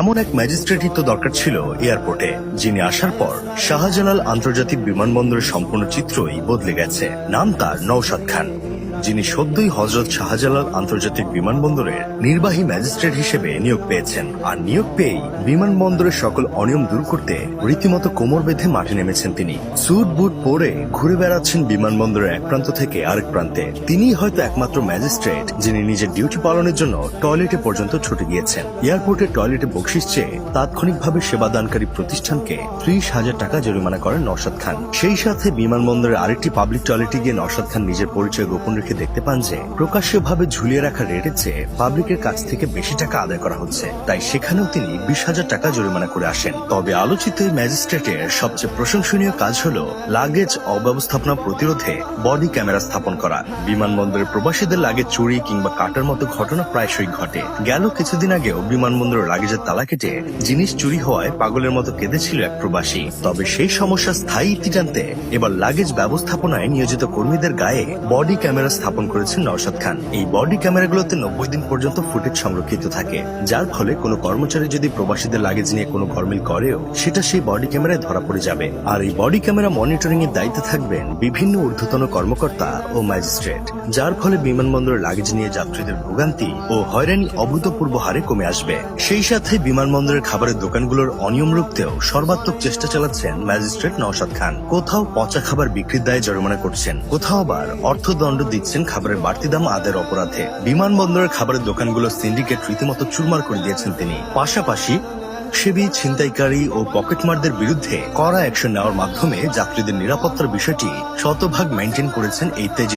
এমন এক ম্যাজিস্ট্রেটই তো দরকার ছিল এয়ারপোর্টে, যিনি আসার পর শাহজালাল আন্তর্জাতিক বিমানবন্দরের সম্পূর্ণ চিত্রই বদলে গেছে। নাম তার নৌশাদ খান। যিনি সদ্যই হজরত শাহজালাল আন্তর্জাতিক বিমানবন্দরের নির্বাহী ম্যাজিস্ট্রেট হিসেবে নিয়োগ পেয়েছেন। আর নিয়োগ পেয়েই বিমানবন্দরের সকল অনিয়ম দূর করতে রীতিমতো কোমর বেঁধে মাঠে নেমেছেন তিনি। স্যুট বুট পরে ঘুরে বেড়াচ্ছেন বিমানবন্দরের এক প্রান্ত থেকে আরেক প্রান্তে। তিনিই হয়তো একমাত্র ম্যাজিস্ট্রেট, যিনি নিজের ডিউটি পালনের জন্য টয়লেটে পর্যন্ত ছুটে গিয়েছেন। এয়ারপোর্টের টয়লেটে বকশিস চেয়ে তাৎক্ষণিকভাবে সেবাদানকারী প্রতিষ্ঠানকে ত্রিশ হাজার টাকা জরিমানা করেন নওশাদ খান। সেই সাথে বিমানবন্দরের আরেকটি পাবলিক টয়লেটে গিয়ে নওশাদ খান নিজের পরিচয় গোপন রেখে দেখতে পান যে, প্রকাশ্যভাবে ঝুলিয়ে রাখা রেটের চেয়ে পাবলিকের কাছ থেকে বেশি টাকা আদায় করা হচ্ছে। তাই সেখানেও তিনি বিশ হাজার টাকা জরিমানা করে আসেন। তবে আলোচিত ম্যাজিস্ট্রেটের সবচেয়ে প্রশংসনীয় কাজ হল লাগেজ অব্যবস্থাপনা প্রতিরোধে বডি ক্যামেরা স্থাপন করা। বিমানবন্দরের প্রবাসীদের লাগেজ চুরি কিংবা কাটার মতো ঘটনা প্রায়শই ঘটে। গেল কিছুদিন আগেও বিমানবন্দরের লাগেজের তালা কেটে জিনিস চুরি হওয়ায় পাগলের মতো কেঁদেছিল এক প্রবাসী। তবে সেই সমস্যা স্থায়ী ইতি টানতে এবার লাগেজ ব্যবস্থাপনায় নিয়োজিত কর্মীদের গায়ে বডি ক্যামেরা স্থাপন করেছেন নওশাদ খান। এই বডি ক্যামেরাগুলোতে নব্বই দিন পর্যন্ত ফুটেজ সংরক্ষিত থাকে, যার ফলে কোনো কর্মচারী যদি প্রবাসীদের লাগেজ নিয়ে কোনো গরমিল করেও, সেটা সেই বডি ক্যামেরায় ধরা পড়ে যাবে। আর এই বডি ক্যামেরা মনিটরিং এর দায়িত্বে থাকবেন বিভিন্ন ঊর্ধ্বতন কর্মকর্তা ও ম্যাজিস্ট্রেট, যার ফলে বিমানবন্দরের লাগেজ নিয়ে যাত্রীদের ভোগান্তি ও হয়রানি অভূতপূর্ব হারে কমে আসবে। সেই সাথে বিমানবন্দরের খাবারের দোকানগুলোর অনিয়ম রুখতেও সর্বাত্মক চেষ্টা চালাচ্ছেন ম্যাজিস্ট্রেট নওশাদ খান। কোথাও পচা খাবার বিক্রির দায়ে জরিমানা করছেন, কোথাও আবার অর্থদণ্ড দিচ্ছেন খাবারের বাড়তি দাম আদের অপরাধে। বিমানবন্দরের খাবারের দোকানগুলো সিন্ডিকেট রীতিমতো চুরমার করে দিয়েছেন তিনি। পাশাপাশি সেবি, ছিনতাইকারী ও পকেটমারদের বিরুদ্ধে কড়া অ্যাকশন নেওয়ার মাধ্যমে যাত্রীদের নিরাপত্তার বিষয়টি শতভাগ মেনটেন করেছেন এই তেজ